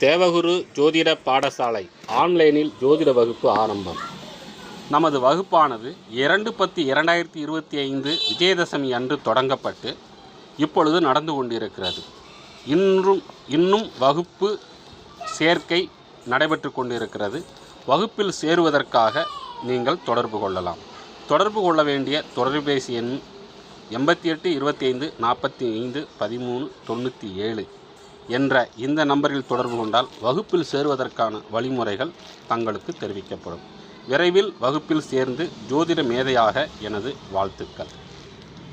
தேவகுரு ஜோதிட பாடசாலை ஆன்லைனில் ஜோதிட வகுப்பு ஆரம்பம். நமது வகுப்பானது இரண்டு பத்து இரண்டாயிரத்தி இருபத்தி ஐந்து விஜயதசமி அன்று தொடங்கப்பட்டு இப்பொழுது நடந்து கொண்டிருக்கிறது. இன்றும் இன்னும் வகுப்பு சேர்க்கை நடைபெற்று கொண்டிருக்கிறது. வகுப்பில் சேருவதற்காக நீங்கள் தொடர்பு கொள்ளலாம். தொடர்பு கொள்ள வேண்டிய தொலைபேசி எண் எண்பத்தி எட்டு இருபத்தி ஐந்து நாற்பத்தி ஐந்து பதிமூணு தொண்ணூற்றி ஏழு. என்ற இந்த நம்பரில் தொடர்பு கொண்டால் வகுப்பில் சேருவதற்கான வழிமுறைகள் தங்களுக்கு தெரிவிக்கப்படும். விரைவில் வகுப்பில் சேர்ந்து ஜோதிட மேதையாக எனது வாழ்த்துக்கள்.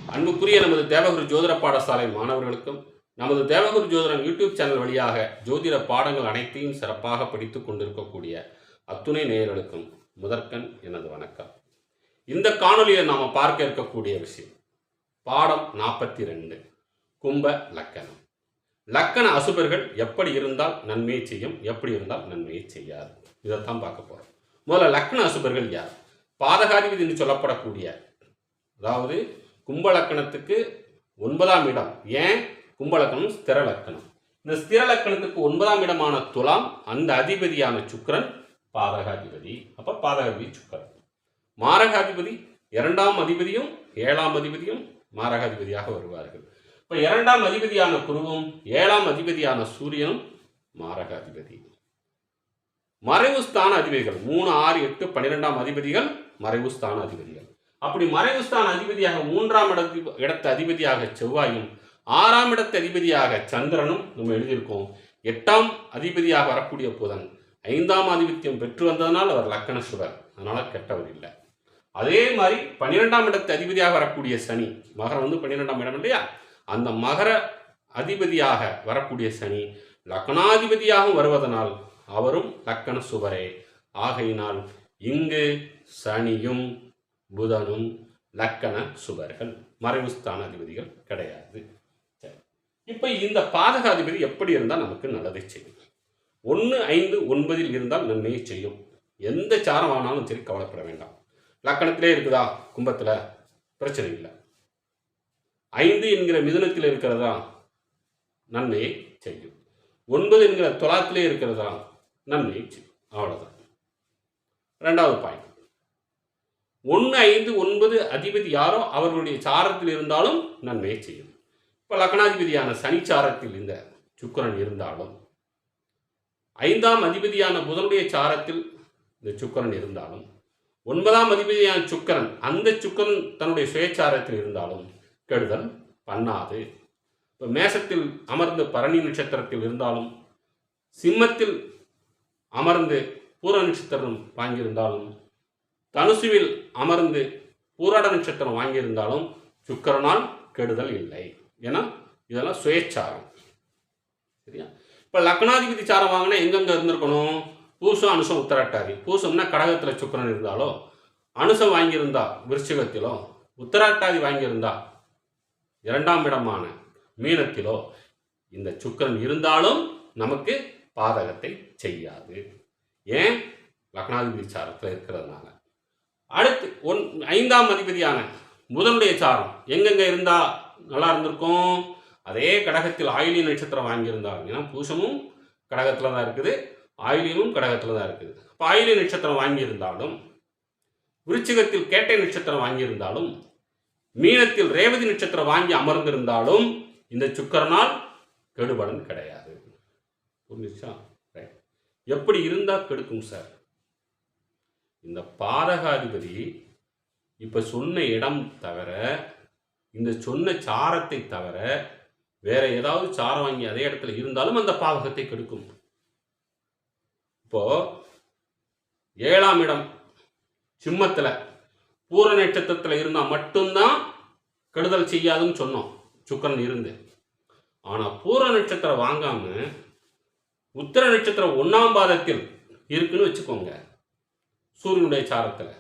அன்புக்குரிய நமது தேவகுரு ஜோதிட பாடசாலை மாணவர்களுக்கும் நமது தேவகுரு ஜோதிடம் யூடியூப் சேனல் வழியாக ஜோதிட பாடங்கள் அனைத்தையும் சிறப்பாக படித்துக் கொண்டிருக்கக்கூடிய அத்துணை நேயர்களுக்கும் முதற்கண் எனது வணக்கம். இந்த காணொலியில் நாம் பார்க்க இருக்கக்கூடிய விஷயம் பாடம் நாற்பத்தி ரெண்டு கும்ப லக்கணம். லக்கண அசுபர்கள் எப்படி இருந்தால் நன்மையை செய்யும் எப்படி இருந்தால் நன்மையை செய்யாது. இதைத்தான் பார்க்க போகிறோம் முதல்ல லக்ன அசுபர்கள் யார்? பாதகாதிபதி என்று சொல்லப்படக்கூடிய அதாவது கும்ப லக்கணத்துக்கு ஒன்பதாம் இடம். ஏன்? கும்ப லக்கணம் ஸ்திர லக்கணம். இந்த ஸ்திர லக்கணத்துக்கு ஒன்பதாம் இடமான துலாம் அந்த அதிபதியான சுக்கரன் பாதகாதிபதி. அப்போ பாதகாதிபதி சுக்கரன். மாரகாதிபதி இரண்டாம் அதிபதியும் ஏழாம் அதிபதியும் மாரகாதிபதியாக வருவார்கள். இப்போ இரண்டாம் அதிபதியான குருவும் ஏழாம் அதிபதியான சூரியனும் மாரகாதிபதி மறைவு ஸ்தான அதிபதிகள். மூணு ஆறு எட்டு பன்னிரெண்டாம் அதிபதிகள் மறைவு ஸ்தான அதிபதிகள். அப்படி மறைவு ஸ்தான அதிபதியாக மூன்றாம் இடத்து இடத்து அதிபதியாக செவ்வாயும் ஆறாம் இடத்து அதிபதியாக சந்திரனும் நம்ம எழுதியிருக்கோம். எட்டாம் அதிபதியாக வரக்கூடிய புதன் ஐந்தாம் ஆதிபத்தியம் பெற்று வந்ததனால் அவர் லக்கண சுவர் அதனால் கெட்டவர் இல்லை. அதே மாதிரி பன்னிரெண்டாம் இடத்து அதிபதியாக வரக்கூடிய சனி மகரம் வந்து பன்னிரெண்டாம் இடம் இல்லையா? அந்த மகர அதிபதியாக வரக்கூடிய சனி லக்னாதிபதியாகவும் வருவதனால் அவரும் லக்கண சுவரே. ஆகையினால் இங்கு சனியும் புதனும் லக்கண சுவர்கள். மறைவுஸ்தான அதிபதிகள் கிடையாது. சரி. இப்போ இந்த பாதகாதிபதி எப்படி இருந்தால் நமக்கு நல்லதை செய்யும். ஒன்று ஐந்து ஒன்பதில் இருந்தால் நன்மையை செய்யும். எந்த சாரம் ஆனாலும் சரி கவலைப்பட வேண்டாம். லக்கணத்திலே இருக்குதா? கும்பத்தில் பிரச்சனை இல்லை. ஐந்து என்கிற மிதுனத்தில் இருக்கிறதா? நன்மையை செய்யும். ஒன்பது என்கிற துலாத்திலே இருக்கிறதா? நன்மையை செய்யும். அவ்வளோதான் ரெண்டாவது பாயிண்ட் ஒன்று ஐந்து ஒன்பது அதிபதி யாரோ அவர்களுடைய சாரத்தில் இருந்தாலும் நன்மையை செய்யும். இப்போ லக்னாதிபதியான சனி சாரத்தில் இந்த சுக்கிரன் இருந்தாலும் ஐந்தாம் அதிபதியான புதனுடைய சாரத்தில் இந்த சுக்கிரன் இருந்தாலும் ஒன்பதாம் அதிபதியான சுக்கிரன் அந்த சுக்கிரன் தன்னுடைய சுயச்சாரத்தில் இருந்தாலும் கெடுதல் பண்ணாது. இப்போ மேசத்தில் அமர்ந்து பரணி நட்சத்திரத்தில் இருந்தாலும் சிம்மத்தில் அமர்ந்து பூர நட்சத்திரம் வாங்கியிருந்தாலும் தனுசுவில் அமர்ந்து பூராட நட்சத்திரம் வாங்கியிருந்தாலும் சுக்கரனால் கெடுதல் இல்லை. ஏன்னா இதெல்லாம் சுயச்சாரம் சரியா? இப்போ லக்னாதிபதி சாரம் வாங்கினா எங்கெங்கே இருந்திருக்கணும்? பூசம் அனுசம் உத்தராட்டாதி. பூசம்னா கடகத்தில் சுக்கரன் இருந்தாலோ அனுசம் வாங்கியிருந்தா விருச்சிகத்திலோ உத்தராட்டாதி வாங்கியிருந்தா இரண்டாம் இடமான மீனத்திலோ இந்த சுக்கிரன் இருந்தாலும் நமக்கு பாதகத்தை செய்யாது. ஏன்? லக்னாதிபதி சாரத்தில் இருக்கிறதுனால. அடுத்து ஒன் ஐந்தாம் அதிபதியான புதனுடைய சாரம் எங்கெங்க இருந்தா நல்லா இருந்திருக்கும்? அதே கடகத்தில் ஆயுளிய நட்சத்திரம் வாங்கியிருந்தார் ஏன்னா பூசமும் கடகத்தில் தான் இருக்குது. ஆயுளியமும் கடகத்தில் தான் இருக்குது. இப்போ ஆயுளிய நட்சத்திரம் வாங்கியிருந்தாலும் விருச்சிகத்தில் கேட்டை நட்சத்திரம் வாங்கியிருந்தாலும் மீனத்தில் ரேவதி நட்சத்திரம் வாங்கி அமர்ந்திருந்தாலும் இந்த சுக்கரனால் கெடுபலன் கிடையாது. புரிஞ்சுச்சா? எப்படி இருந்தால் கெடுக்கும் சார் இந்த பாதகாதிபதி இப்போ சொன்ன இடம் தவிர இந்த சொன்ன சாரத்தை தவிர வேற ஏதாவது சாரம் வாங்கி அதே இடத்துல இருந்தாலும் அந்த பாவகத்தை கெடுக்கும். இப்போ ஏழாம் இடம் சிம்மத்தில் பூர நட்சத்திரத்தில் இருந்தால் மட்டும்தான் கெடுதல் செய்யாதுன்னு சொன்னோம். சுக்கரன் இருந்து. ஆனால் பூர நட்சத்திரம் வாங்காம உத்தர நட்சத்திரம் ஒன்றாம் பாதத்தில் இருக்குன்னு வச்சுக்கோங்க. சூரியனுடைய சாரத்தில்.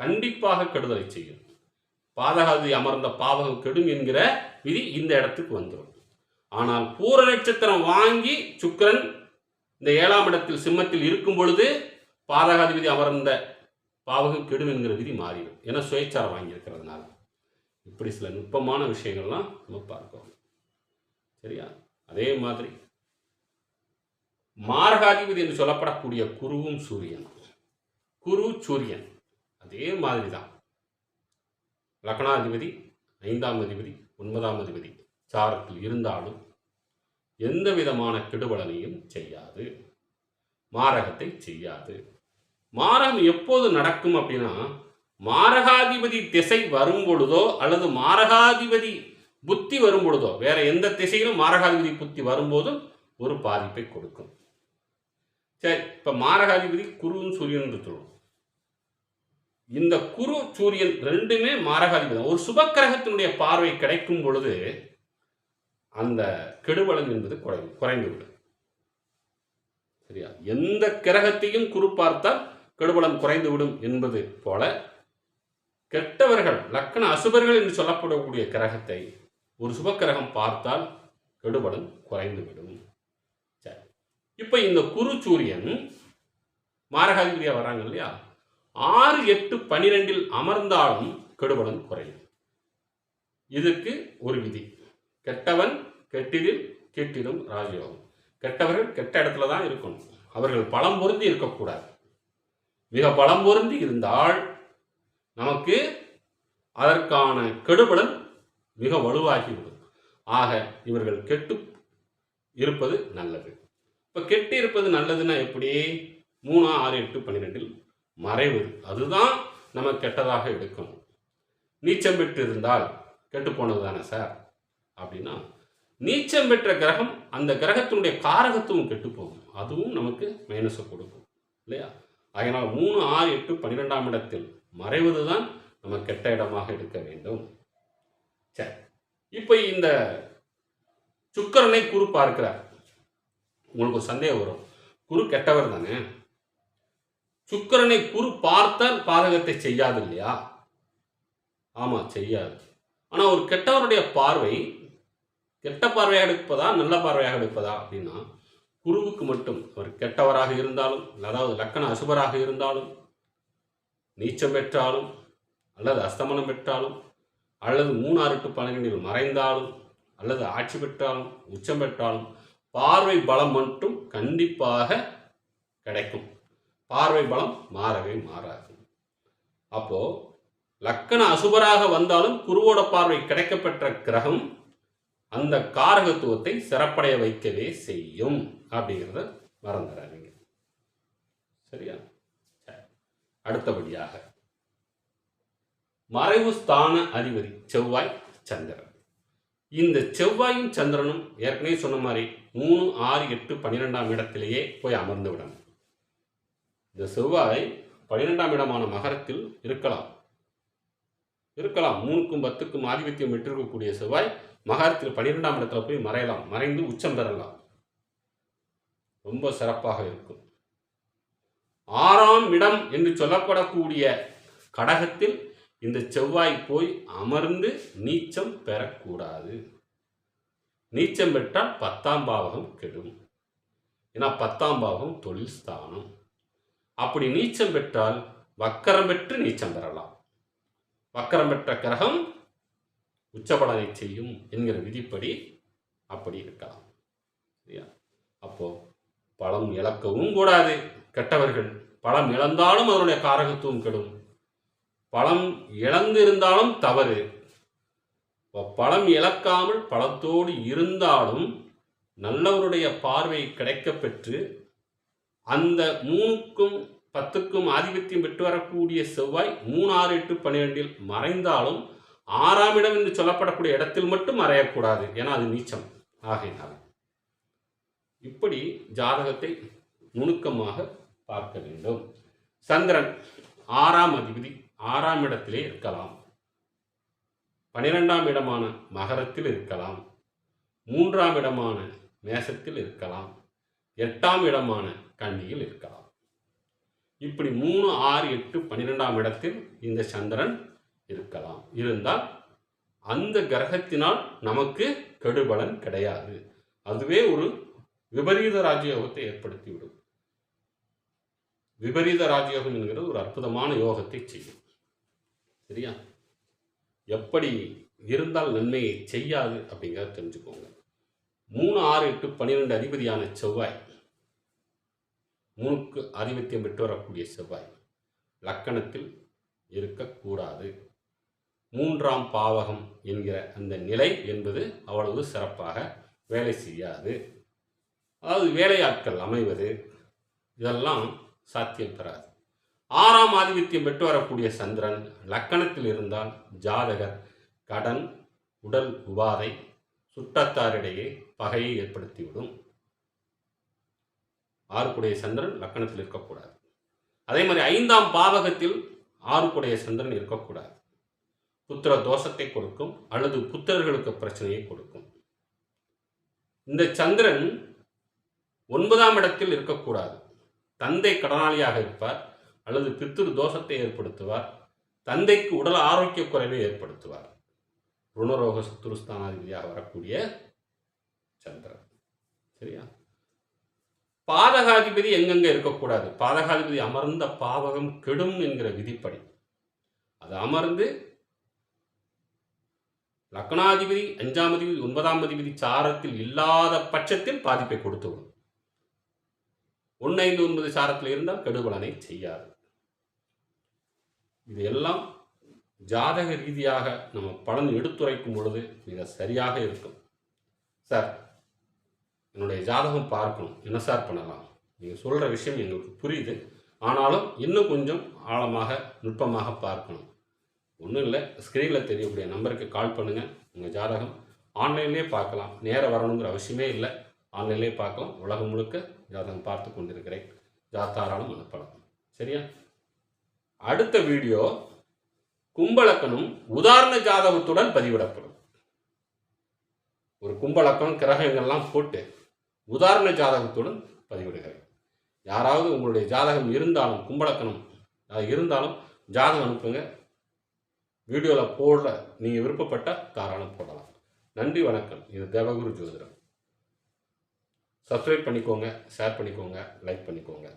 கண்டிப்பாக கெடுதலை செய்யும். பாதகாதி அமர்ந்த பாவகம் கெடும் என்கிற விதி இந்த இடத்துக்கு வந்துடும் ஆனால் பூர நட்சத்திரம் வாங்கி சுக்கிரன் இந்த ஏழாம் இடத்தில் சிம்மத்தில் இருக்கும் பொழுது பாதகாதிபதி அமர்ந்த பாவகம் கெடும் என்கிற விதி மாறிடும். ஏன்னா சுயச்சாரம் வாங்கியிருக்கிறதுனால. இப்படி சில நுட்பமான விஷயங்கள்லாம் நம்ம பார்க்கிறோம். சரியா? அதே மாதிரி மார்காதிபதி என்று சொல்லப்படக்கூடிய குருவும் சூரியன். குரு சூரியன். அதே மாதிரி தான் லக்னாதிபதி ஐந்தாம் அதிபதி ஒன்பதாம் அதிபதி சாரத்தில் இருந்தாலும் எந்த விதமான கெடுபலனையும் செய்யாது. மாரகத்தை செய்யாது. மாரகம் எப்போது நடக்கும் அப்படின்னா மாரகாதிபதி திசை வரும் பொழுதோ அல்லது மாரகாதிபதி புத்தி வரும் பொழுதோ வேற எந்த திசையிலும் மாரகாதிபதி புத்தி வரும்போதும் ஒரு பாதிப்பை கொடுக்கும். சரி இப்ப மாரகாதிபதி குருவும் சூரியன் சொல்லுவோம் இந்த குரு சூரியன் ரெண்டுமே மாரகாதிபதி தான். ஒரு சுபக்கிரகத்தினுடைய பார்வை கிடைக்கும் பொழுது அந்த கெடுபலன் என்பது குறைந்து குறைந்துவிடும். சரியா? எந்த கிரகத்தையும் குரு பார்த்தால் கெடுபலம் குறைந்துவிடும் என்பது போல கெட்டவர்கள் லக்கண அசுபர்கள் என்று சொல்லப்படக்கூடிய கிரகத்தை ஒரு சுபக்கிரகம் பார்த்தால் கெடுபலம் குறைந்துவிடும். சரி. இப்போ இந்த குரு சூரியன் மாரகாதிபதியாக வராங்க இல்லையா? ஆறு எட்டு பனிரெண்டில் அமர்ந்தாலும் கெடுபலம் குறையும். இதுக்கு ஒரு விதி. கெட்டவன் கெட்டிடில் கெட்டிடும் ராஜயோகம். கெட்டவர்கள் கெட்ட இடத்துல தான் இருக்கணும். அவர்கள் பலம் பொருந்தி இருக்கக்கூடாது. மிக பலம் பொருந்தி இருந்தால் நமக்கு அதற்கான கெடுபலன் மிக வலுவாகிவிடும். ஆக இவர்கள் கெட்டு இருப்பது நல்லது. இப்போ கெட்டு இருப்பது நல்லதுன்னா எப்படி? மூணு ஆறு எட்டு பன்னிரெண்டில் மறைவது அதுதான் நம்ம கெட்டதாக எடுக்கணும். நீச்சம் பெற்று இருந்தால் கெட்டு போனது தானே சார்? அப்படின்னா நீச்சம் பெற்ற கிரகம் அந்த கிரகத்தினுடைய காரகத்துவம் கெட்டு போகும். அதுவும் நமக்கு மைனஸை கொடுக்கும். இல்லையா? அதனால் மூணு ஆறு எட்டு பன்னிரெண்டாம் இடத்தில் மறைவது தான் நம்ம கெட்ட இடமாக எடுக்க வேண்டும். சரி. இப்போ இந்த சுக்கரனை குரு பார்க்கிறார். உங்களுக்கு ஒரு சந்தேகம் வரும். குரு கெட்டவர் தானே? சுக்கிரனை குரு பார்த்தால் பாதகத்தை செய்யாது இல்லையா? ஆமாம் செய்யாது. ஆனால் ஒரு கெட்டவருடைய பார்வை கெட்ட பார்வையாக எடுப்பதா நல்ல பார்வையாக எடுப்பதா அப்படின்னா குருவுக்கு மட்டும் அவர் கெட்டவராக இருந்தாலும் அதாவது லக்கண அசுபராக இருந்தாலும் நீச்சம் பெற்றாலும் அல்லது அஸ்தமனம் பெற்றாலும் அல்லது மூணாறு டு பன்னிரெண்டில் மறைந்தாலும் அல்லது ஆட்சி பெற்றாலும் உச்சம் பெற்றாலும் பார்வை பலம் மட்டும் கண்டிப்பாக கிடைக்கும். பார்வை பலம் மாறவே மாறாது. அப்போ லக்கண அசுபராக வந்தாலும் குருவோட பார்வை கிடைக்கப்பெற்ற கிரகம் அந்த காரகத்துவத்தை சிறப்படைய வைக்கவே செய்யும் அப்படிங்கிறத மறந்துடாதீங்க சரியா? அடுத்தபடியாக. மறைவு ஸ்தான அதிபதி செவ்வாய் சந்திரன். இந்த செவ்வாயும் சந்திரனும் ஏற்கனவே சொன்ன மாதிரி மூணு ஆறு எட்டு பன்னிரெண்டாம் இடத்திலேயே போய் அமர்ந்து விடணும் இந்த செவ்வாய் பன்னிரெண்டாம் இடமான மகரத்தில் இருக்கலாம். இருக்கலாம். மூணுக்கும் பத்துக்கும் ஆதிபத்தியம் பெற்றிருக்கக்கூடிய செவ்வாய் மகாரத்தில் பன்னிரெண்டாம் இடத்துல போய் மறையலாம். மறைந்து உச்சம் பெறலாம். ரொம்ப சிறப்பாக இருக்கும். ஆறாம் இடம் என்று சொல்லப்படக்கூடிய கடகத்தில் இந்த செவ்வாய் போய் அமர்ந்து நீச்சம் பெறக்கூடாது. நீச்சம் பெற்றால் பத்தாம் பாவகம் கெடும். ஏன்னா பத்தாம் பாவகம் தொழில் ஸ்தானம். அப்படி நீச்சம் பெற்றால் வக்கரம் பெற்று நீச்சம் பெறலாம். வக்கரம் பெற்ற கிரகம் உச்சபலனை செய்யும் என்கிற விதிப்படி அப்படி இருக்கலாம். சரியா? அப்போ பழம் இழக்கவும் கூடாது. கெட்டவர்கள் பழம் இழந்தாலும் அதனுடைய காரகத்துவம் கெடும். பழம் இழந்திருந்தாலும் தவறு. பழம் இழக்காமல் பழத்தோடு இருந்தாலும் நல்லவருடைய பார்வை கிடைக்கப்பெற்று அந்த மூணுக்கும் பத்துக்கும் ஆதிபத்தியம் பெற்று வரக்கூடிய செவ்வாய் மூணு ஆறு எட்டு பன்னிரெண்டில் மறைந்தாலும் ஆறாம் இடம் என்று சொல்லப்படக்கூடிய இடத்தில் மட்டும் மறையக்கூடாது ஏன்னா அது நீச்சம் ஆகையினால். இப்படி ஜாதகத்தை நுணுக்கமாக பார்க்க வேண்டும். சந்திரன் ஆறாம் அதிபதி ஆறாம் இடத்திலே இருக்கலாம். பனிரெண்டாம் இடமான மகரத்தில் இருக்கலாம். மூன்றாம் இடமான மேசத்தில் இருக்கலாம். எட்டாம் இடமான கன்னியில் இருக்கலாம். இப்படி மூணு ஆறு எட்டு பன்னிரெண்டாம் இடத்தில் இந்த சந்திரன் இருக்கலாம். இருந்தால் அந்த கிரகத்தினால் நமக்கு கெடுபலன் கிடையாது. அதுவே ஒரு விபரீத ராஜயோகத்தை ஏற்படுத்திவிடும். விபரீத ராஜயோகம் என்கிறது ஒரு அற்புதமான யோகத்தை செய்யும். சரியா? எப்படி இருந்தால் நன்மையை செய்யாது அப்படிங்கிறத தெரிஞ்சுக்கோங்க. மூணு ஆறு எட்டு பன்னிரெண்டு அதிபதியான செவ்வாய். மூணுக்கு ஆதிபத்தியம் பெற்று வரக்கூடிய செவ்வாய். லக்கணத்தில் இருக்கக்கூடாது. மூன்றாம் பாவகம் என்கிற அந்த நிலை என்பது அவ்வளவு சிறப்பாக வேலை செய்யாது. அதாவது வேலையாட்கள் அமைவது இதெல்லாம் சாத்தியம் பெறாது. ஆறாம் ஆதிபத்தியம் பெற்று வரக்கூடிய சந்திரன் லக்கணத்தில் இருந்தால் ஜாதகர் கடன் உடல் உபாதை சுற்றத்தாரிடையே பகையை ஏற்படுத்திவிடும். ஆறுக்குடைய சந்திரன் லக்கணத்தில் இருக்கக்கூடாது. அதே மாதிரி ஐந்தாம் பாவகத்தில் ஆறுக்குடைய சந்திரன் இருக்கக்கூடாது. புத்திர தோஷத்தை கொடுக்கும் அல்லது புத்திரர்களுக்கு பிரச்சனையை கொடுக்கும். இந்த சந்திரன் ஒன்பதாம் இடத்தில் இருக்கக்கூடாது. தந்தை கடனாளியாக இருப்பார் அல்லது பித்திரு தோஷத்தை ஏற்படுத்துவார் தந்தைக்கு உடல் ஆரோக்கிய குறைவை ஏற்படுத்துவார். ருணரோக சத்துருஸ்தானாதிபதியாக வரக்கூடிய சந்திரன். சரியா? பாதகாதிபதி எங்கெங்க இருக்கக்கூடாது? பாதகாதிபதி அமர்ந்த பாவகம் கெடும் என்கிற விதிப்படி. அது அமர்ந்து லக்னாதிபதி அஞ்சாம் அதிபதி ஒன்பதாம் அதிபதி சாரத்தில் இல்லாத பட்சத்தில் பாதிப்பை கொடுத்துவிடும். ஒன்று ஐந்து ஒன்பது சாரத்தில் இருந்தால் கெடுபலனை செய்யாது. இது எல்லாம் ஜாதக ரீதியாக நம்ம பலன் எடுத்துரைக்கும் பொழுது மிக சரியாக இருக்கும். சார் என்னுடைய ஜாதகம் பார்க்கணும். என்ன சார் பண்ணலாம்? நீங்கள் சொல்கிற விஷயம் எங்களுக்கு புரியுது. ஆனாலும் இன்னும் கொஞ்சம் ஆழமாக நுட்பமாக பார்க்கணும். ஒன்றும் இல்லை. ஸ்க்ரீனில் தெரியக்கூடிய நம்பருக்கு கால் பண்ணுங்கள் உங்கள் ஜாதகம் ஆன்லைன்லேயே பார்க்கலாம். நேரம் வரணுங்கிற அவசியமே இல்லை. ஆன்லைன்லேயே பார்க்கலாம். உலகம் முழுக்க ஜாதகம் பார்த்து கொண்டிருக்கிறேன். ஜாத்தாராலும் அனுப்பலாம் சரியா? அடுத்த வீடியோ கும்பலக்கணம் உதாரண ஜாதகத்துடன் பதிவிடப்படும். ஒரு கும்பலக்கணம் கிரகங்கள்லாம் போட்டு உதாரண ஜாதகத்துடன் பதிவிடுகிறேன். யாராவது உங்களுடைய ஜாதகம் இருந்தாலும் கும்பலக்கணம் இருந்தாலும் ஜாதகம் அனுப்புங்க. வீடியோவில் போடல நீங்கள் விருப்பப்பட்டால் தாராளம் போடலாம். நன்றி வணக்கம். இது தேவகுரு ஜோதிடம். சப்ஸ்கிரைப் பண்ணிக்கோங்க ஷேர் பண்ணிக்கோங்க லைக் பண்ணிக்கோங்க.